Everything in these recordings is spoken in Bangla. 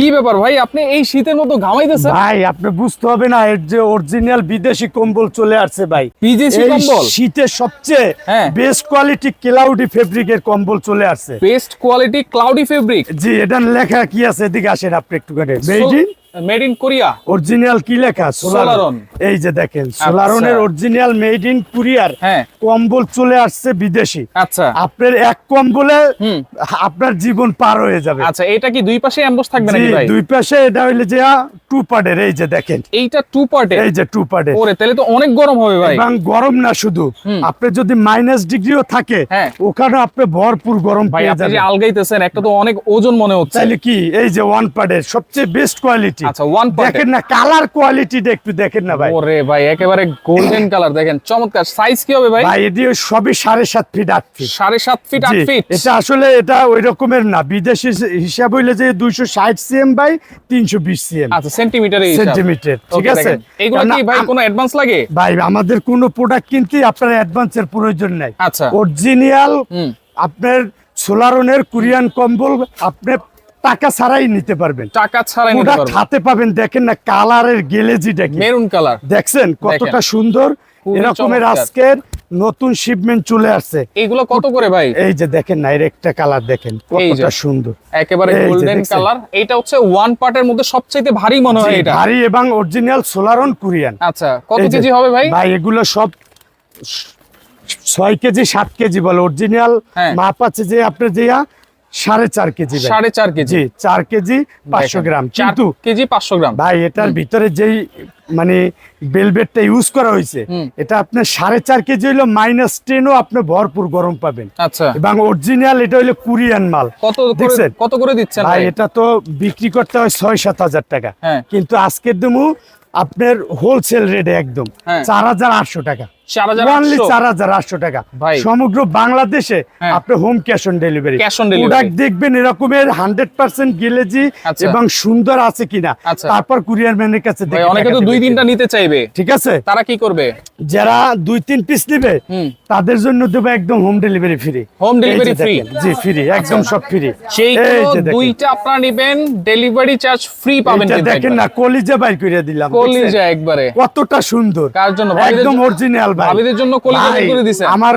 কি ব্যাপার ভাই? আপনি এই শীতের মতো ঘামাইতেছেন? ভাই আপনি বুঝতে হবে না এর যে অরিজিনাল বিদেশি কম্বল চলে আসছে ভাই। বিদেশি কম্বল? শীতের সবচেয়ে। বেস্ট কোয়ালিটি ক্লাউডি ফেব্রিকের কম্বল চলে আসছে। বেস্ট কোয়ালিটি ক্লাউডি ফেব্রিক জি এটা লেখা কি আছে? এদিকে আসেন আপনি একটু করে made in made in Korea original কি লেখা? সোলারন এই যে দেখেন সোলারনের অরিজিনাল মেড ইন কুরিয়ার কম্বল চলে আসছে বিদেশি। আচ্ছা। আপনার এক কম্বলে আপনার জীবন পার হয়ে যাবে। আচ্ছা এটা কি দুই পাশে থাকবে নাকি ভাই? দুই পাশে এটা হইলে যে টু পার্টের এই যে দেখেন। এইটা টু পার্টে এই যে টু পার্টের ওরে তাহলে তো অনেক গরম হবে ভাই। এবং গরম না শুধু। আপনি যদি মাইনাস ডিগ্রিও থাকে হ্যাঁ। ওখানে আপনি ভরপুর গরম ভাই আপনি যে আলগাইতেছেন একটা তো অনেক ওজন মনে হচ্ছে। তাহলে কি এই যে ওয়ান পার্টের সবচেয়ে বেস্ট কোয়ালিটি আচ্ছা ওয়ান দেখেন না কালার কোয়ালিটিটা একটু দেখেন না ভাই। ওরে ভাই একেবারে গোল্ডেন কালার দেখেন চমৎকার। সাইজ কি হবে ভাই? ভাই এটি সবই সাড়ে সাত ফিট আট ফিট সাড়ে সাত ফিট আট জি, ফিট এটা আসলে এটা ওই রকমের না বিদেশি হিসাব হইলে যে দুইশো ষাট সিএম বাই তিনশো বিশ সিএম আচ্ছা সেন্টিমিটারে সেন্টিমিটার ঠিক আছে? এগুলো কি ভাই কোনো অ্যাডভান্স লাগে? ভাই আমাদের কোনো প্রোডাক্ট কিনতে আপনার অ্যাডভান্সের প্রয়োজন নাই। আচ্ছা। অরিজিনাল আপনার সোলারনের কোরিয়ান কম্বল আপনি টাকা ছাড়াই নিতে পারবেন। টাকা ছাড়াই নিতে প্রোডাক্ট পারব হাতে পাবেন দেখেন না কালারের গেলেজিটা কি মেরুন কালার দেখছেন কতটা সুন্দর? এরকমের। আজকের নতুন শিপমেন্ট চলে আসছে। এগুলো কত করে ভাই? এই যে দেখেন না এর একটা কালার দেখেন কতটা সুন্দর। একেবারে গোল্ডেন কালার এটা হচ্ছে ওয়ান পার্টের মধ্যে সবচাইতে ভারী মনে হয় এটা। ভারী এবং অরিজিনাল সোলারন কোরিয়ান আচ্ছা কত কেজি হবে ভাই? ভাই এগুলো সব ছয় কেজি সাত কেজি বলে। অরিজিনাল হ্যাঁ। মাপ আছে যে আপনি যে সাড়ে চার কেজি সাড়ে চার কেজি। চার কেজি পাঁচশো গ্রাম। কিন্তু কেজি পাঁচশো গ্রাম। ভাই এটার ভিতরে যেই মানে বেলভেটটা ইউজ করা হয়েছে এটা আপনার সাড়ে চার কেজি হইল মাইনাস টেনও আপনি ভরপুর গরম পাবেন। আচ্ছা। এবং অরিজিনাল এটা হইল কুরিয়ান মাল। কত করে দেখছেন? কত করে দিচ্ছেন ভাই ভাই? এটা তো বিক্রি করতে হয় ছয় সাত হাজার টাকা। হ্যাঁ। কিন্তু আজকের দিমু আপনার হোলসেল রেটে একদম হ্যাঁ। চার হাজার আটশো টাকা। টাকা। সমগ্র বাংলাদেশে। আপনি home cash on delivery. Product দেখবেন এরকমের হান্ড্রেড পার্সেন্ট গেলেজি আচ্ছা। এবং সুন্দর আছে কিনা। আচ্ছা। তারপর কুরিয়ার ম্যানের কাছে অনেকে তো দুই তিনটা নিতে চাইবে। ঠিক আছে? তারা কি করবে? যারা দুই তিন পিস নেবে তাদের জন্য দেবো একদম home delivery free home delivery free? জি ফ্রি একদম সব ফ্রি সেই দুইটা আপনারা নেবেন ডেলিভারি চার্জ ফ্রি পাবেন দেখেন না কলিজা বাইর করে দিলাম কলিজা একবারে। কতটা সুন্দর। কার জন্য? একদম অরিজিনাল ভাবিদের জন্য করে দিছেন? আমার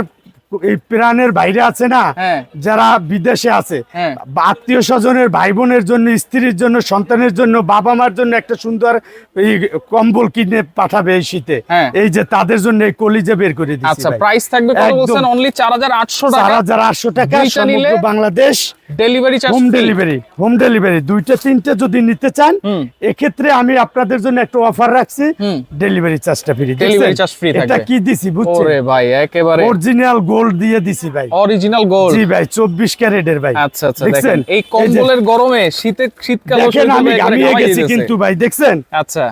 এই প্রাণের বাইরে আছে না হ্যাঁ। যারা বিদেশে আছে হ্যাঁ। আত্মীয় স্বজনের ভাই বোনের জন্য স্ত্রীর জন্য সন্তানের জন্য বাবা মার জন্য একটা সুন্দর এই কম্বল কিনে পাঠাবে এই শীতে হ্যাঁ। এই যে তাদের জন্য এই কলিজা বের করে দিচ্ছি আচ্ছা প্রাইস থাকবে কত বলছেন অনলি চার হাজার আটশো চার টাকা হাজার আটশো টাকা সমগ্র Bangladesh delivery charge home delivery home delivery দুইটা তিনটে যদি নিতে চান এক্ষেত্রে আমি আপনাদের জন্য একটা অফার রাখছি। ডেলিভারি চার্জটা ফ্রি Delivery charge free এটা কি দিছি বুঝছেন? ওরে ভাই একেবারে অরিজিনাল গোল্ড দিয়ে দিছি ভাই। অরিজিনাল গোল্ড জি ভাই চব্বিশ ক্যারেটের ভাই। আচ্ছা আচ্ছা দেখেন এই কম্বলের গরমে শীতে শীতকাল দেখেন আমি ঘামিয়ে গেছি কিন্তু ভাই দেখছেন? আচ্ছা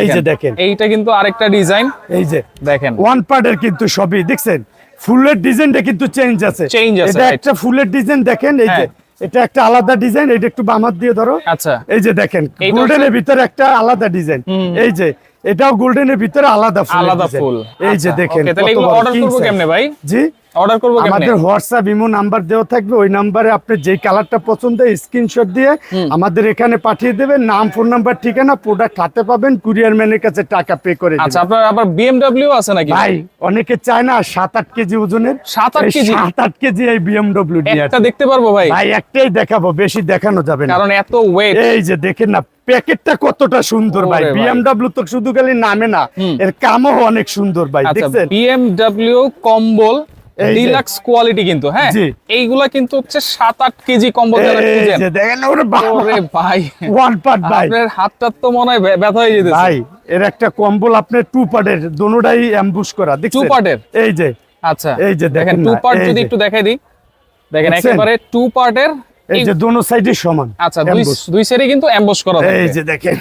এই যে দেখেন। এইটা কিন্তু আরেকটা ডিজাইন এই যে। দেখেন। ওয়ান পার্টের কিন্তু সবই দেখছেন? ফুলের ডিজাইনটা কিন্তু চেঞ্জ আছে। চেঞ্জ আছে, এটা একটা ফুলের ডিজাইন দেখেন এই যে হ্যাঁ। এটা একটা আলাদা ডিজাইন এটা একটু বামাত দিয়ে ধরো। আচ্ছা। এই যে দেখেন গোল্ডেনের ভিতরে একটা আলাদা ডিজাইন। এই যে এটাও গোল্ডেনের ভিতরে আলাদা ফুল আলাদা ফুল। এই যে আচ্ছা, দেখেন তাহলে এগুলো অর্ডার করব। কেমনে ভাই? জি? অর্ডার করব কেমনে? আমাদের হোয়াটসঅ্যাপ ইমো নাম্বার দেওয়া থাকবে ওই নাম্বারে আপনি যেই কালারটা পছন্দ স্ক্রিনশট দিয়ে আমাদের এখানে পাঠিয়ে দেবেন নাম ফোন নাম্বার ঠিকানা প্রোডাক্ট হাতে পাবেন কুরিয়ার ম্যানের কাছে টাকা পে করে আচ্ছা আপনার আবার বিএমডব্লিউ আছে নাকি? ভাই অনেকে চায় না সাত আট কেজি ওজনের। সাত আট এই কেজি? সাত আট কেজি এই বিএমডব্লিউ নিয়ে একটা দেখতে পারব ভাই। ভাই একটাই দেখাবো বেশি দেখানো যাবে না। কারণ এত ওয়েট এই যে দেখেন না প্যাকেটটা কতটা সুন্দর ভাই। বিএমডব্লিউ তো শুধু খালি নামে না। এর কামও অনেক সুন্দর ভাই আচ্ছা দেখছেন? বিএমডব্লিউ কম্বল ডিলাক্স কোয়ালিটি কিন্তু হ্যাঁ? এইগুলা কিন্তু হচ্ছে সাত আট কেজি কম্বল দেখেন ওরে ভাই। ওয়ান পার্ট ভাই। আপনার হাতটা তো মনে হয় ব্য- ব্যথা হয়ে যেতেছে। ভাই এর একটা কম্বল আপনার টু পার্টের দোনোটাই অ্যাম্বুশ করা দেখছেন? Part এর? এই যে। আচ্ছা। এই যে দেখেন টু পার্ট যদি একটু দেখাই দিই। দেখেন? একেবারে টু পার্টের এই যে দোনো সাইডে সমান আচ্ছা দুই দুই সাইডে কিন্তু এমবস করা এই যে দেখেন।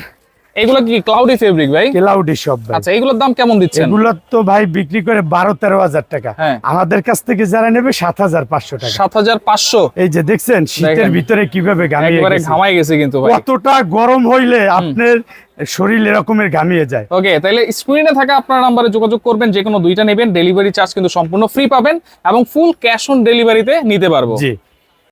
এগুলো কি ক্লাউডি ফেব্রিক ভাই? ক্লাউডি সব আচ্ছা এগুলোর দাম কেমন দিচ্ছেন? এগুলো তো ভাই বিক্রি করে বারো তেরো হাজার টাকা। হ্যাঁ। আমাদের কাছ থেকে যারা নেবে সাত হাজার পাঁচশো টাকা। সাত হাজার পাঁচশো? এই যে দেখছেন শীতের ভিতরে কীভাবে। ঘামাই গেছে। কিন্তু ভাই। কতটা গরম হইলে আপনার শরীর এরকমের ঘামিয়ে যায়। ওকে তাহলে স্ক্রিনে থাকা আপনার নাম্বারে যোগাযোগ করবেন যে কোনো দুইটা নেবেন ডেলিভারি চার্জ কিন্তু সম্পূর্ণ ফ্রি পাবেন এবং ফুল ক্যাশ অন ডেলিভারিতে নিতে পারব। জি।